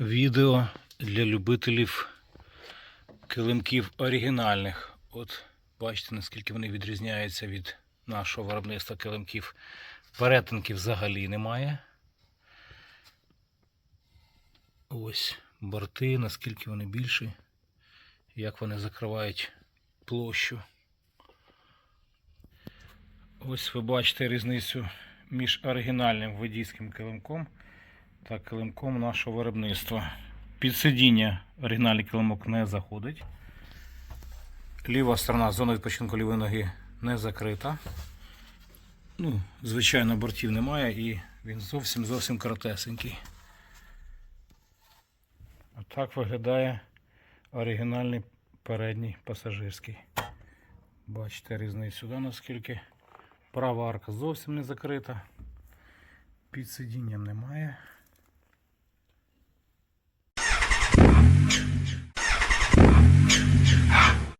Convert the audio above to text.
відео для любителів килимків оригінальних. От бачите, наскільки вони відрізняються від нашого виробництва килимків. Перетинків взагалі немає. Ось борти, наскільки вони більші, як вони закривають площу. Ось ви бачите різницю між оригінальним водійським килимком та килимком нашого виробництва. Під сидіння оригінальний килимок не заходить. Ліва сторона зона відпочинку лівої ноги не закрита. Ну, звичайно, бортів немає і він зовсім зовсім коротесенький. Отак виглядає оригінальний передній пасажирський. Бачите різницю сюди, наскільки права арка зовсім не закрита. Під сидінням немає.